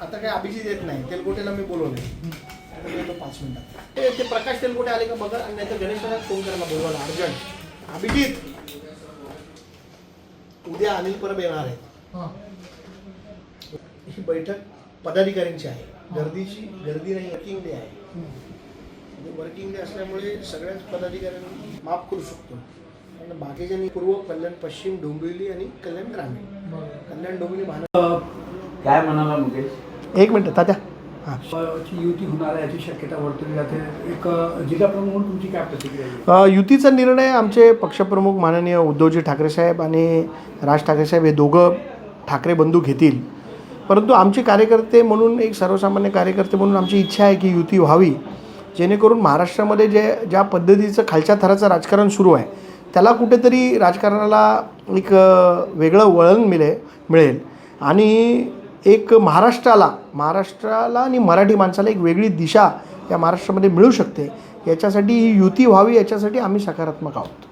आता काय अभिजित येत नाही. तेलकोटेला मी बोलवले पाच मिनिटात. ते ते प्रकाश तेलकोटे आले का बघा आणि नाहीतर गणेशाला फोन करायला बोलवायला. अर्जंट. अभिजित! उद्या अनिल परब येणार आहेत. ही. बैठक पदाधिकाऱ्यांची आहे. गर्दीची गर्दी नाही वर्किंग डे आहे. वर्किंग डे असल्यामुळे सगळ्याच पदाधिकाऱ्यांनी माफ करू शकतो. आणि बाकीच्यांनी पूर्व कल्याण पश्चिम डोंबिवली आणि कल्याण ग्रामीण. कल्याण डोंबिवली काय म्हणाला मुकेश? एक मिनिट तात्या. हां. ची युती होणार आहे याची शक्यता वर्तवली जाते. एक अ, जिल्हा प्रमुख म्हणून तुमची काय प्रतिक्रिया आहे? अ, युतीचा निर्णय आमचे पक्षप्रमुख माननीय उद्धवजी ठाकरे साहेब आणि राज ठाकरे साहेब हे दोघं ठाकरे बंधू घेतील. परंतु आमचे कार्यकर्ते म्हणून एक सर्वसामान्य कार्यकर्ते म्हणून आमची इच्छा आहे की युती व्हावी. जेणेकरून महाराष्ट्रामध्ये जे ज्या पद्धतीचं खालच्या थराचं राजकारण सुरू आहे त्याला कुठेतरी राजकारणाला एक वेगळं वळण मिळे मिळेल. आणि एक महाराष्ट्राला महाराष्ट्राला आणि मराठी माणसाला एक वेगळी दिशा या महाराष्ट्रामध्ये मिळू शकते. याच्यासाठी ही युती व्हावी याच्यासाठी आम्ही सकारात्मक आहोत.